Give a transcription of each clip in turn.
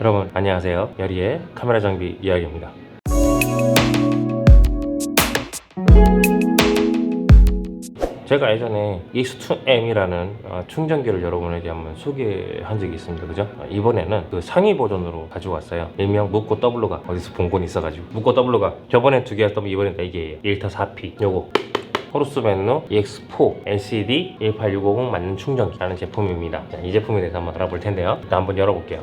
여러분 안녕하세요 여리의 카메라 장비 이야기입니다 제가 예전에 EX2M이라는 어, 충전기를 여러분에게 한번 소개한 적이 있습니다 그죠? 어, 이번에는 그 상위 버전으로 가지고 왔어요 일명 묶고 W가 어디서 본 건 있어가지고 묶고 W가 저번에 두 개였다면 이번엔 4개예요 1타 4P 요거 호르스벤노 EX4 LCD 18650 맞는 충전기라는 제품입니다. 자, 이 제품에 대해서 한번 알아볼 텐데요. 일단 한번 열어볼게요.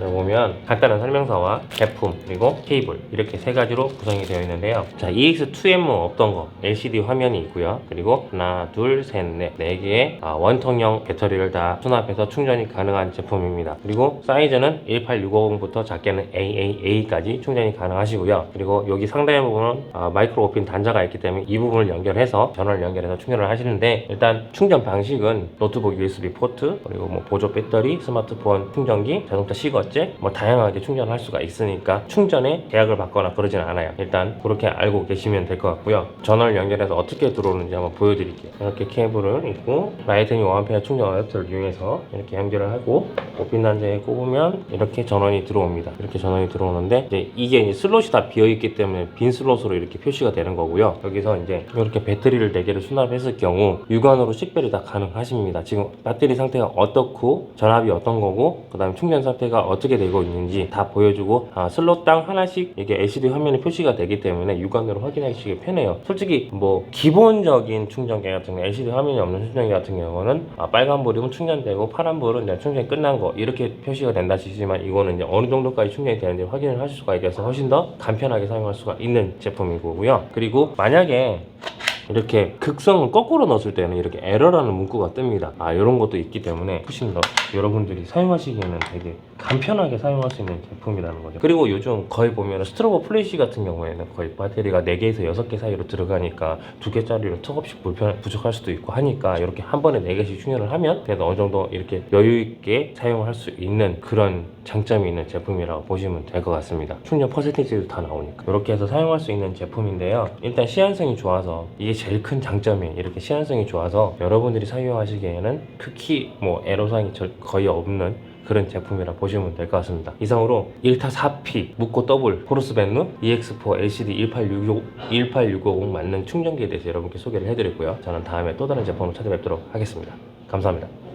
여기 보면 간단한 설명서와 제품 그리고 케이블 이렇게 세 가지로 구성이 되어 있는데요. 자, EX2M 없던 거 LCD 화면이 있고요. 그리고 하나, 둘, 셋, 넷, 네 개의 아, 원통형 배터리를 다 수납해서 충전이 가능한 제품입니다. 그리고 사이즈는 18650부터 작게는 AAA까지 충전이 가능하시고요. 그리고 여기 상단의 부분은 아, 마이크로 오핀 단자가 있기 때문에 이 부분을 연결해서 전원을 연결해서 충전을 하시는데 일단 충전 방식은 노트북 USB 포트 그리고 뭐 보조 배터리, 스마트폰 충전기, 자동차 시거 제뭐 다양하게 충전할 수가 있으니까 충전에 제약을 받거나 그러지는 않아요. 일단 그렇게 알고 계시면 될 것 같고요. 전원을 연결해서 어떻게 들어오는지 한번 보여드릴게요. 이렇게 케이블을 있고 라이트닝 1A 충전 어댑터를 이용해서 이렇게 연결을 하고 오핀 단자에 꼽으면 이렇게 전원이 들어옵니다. 이렇게 전원이 들어오는데 이제 이게 이제 슬롯이 다 비어 있기 때문에 빈 슬롯으로 이렇게 표시가 되는 거고요. 여기서 이제 이렇게 배터리를 4개를 수납했을 경우 육안으로 식별이 다 가능하십니다. 지금 배터리 상태가 어떻고 전압이 어떤 거고 그 다음에 충전 상태가 어떻게 되고 있는지 다 보여주고 아, 슬롯당 하나씩 이게 LCD 화면에 표시가 되기 때문에 육안으로 확인하시기 편해요. 솔직히 뭐 기본적인 충전기 같은 경우 LCD 화면이 없는 충전기 같은 경우는 아, 빨간 불이면 충전되고 파란 불은 이제 충전이 끝난 거 이렇게 표시가 된다 치지만 이거는 이제 어느 정도까지 충전이 되는지 확인을 하실 수가 있어서 훨씬 더 간편하게 사용할 수가 있는 제품이고요. 그리고 만약에 이렇게 극성을 거꾸로 넣었을 때는 이렇게 에러라는 문구가 뜹니다. 아 이런 것도 있기 때문에 훨씬 더 여러분들이 사용하시기에는 되게 간편하게 사용할 수 있는 제품이라는 거죠. 그리고 요즘 거의 보면 스트로보 플래시 같은 경우에는 거의 배터리가 4개에서 6개 사이로 들어가니까 두 개짜리로 턱없이 불편 부족할 수도 있고 하니까 이렇게 한 번에 4개씩 충전을 하면 그래도 어느 정도 이렇게 여유 있게 사용할 수 있는 그런 장점이 있는 제품이라고 보시면 될 것 같습니다. 충전 퍼센티지도 다 나오니까 이렇게 해서 사용할 수 있는 제품인데요. 일단 시한성이 좋아서 이게 제일 큰 장점이 이렇게 시한성이 좋아서 여러분들이 사용하시기에는 크게 뭐 애로사항이 절- 거의 없는 그런 제품이라 보시면 될 것 같습니다. 이상으로 1타 4P 묶고 더블 호르스 벤누 EX4 LCD 18650, 18650 맞는 충전기에 대해서 여러분께 소개를 해드렸고요. 저는 다음에 또 다른 제품을 찾아뵙도록 하겠습니다. 감사합니다.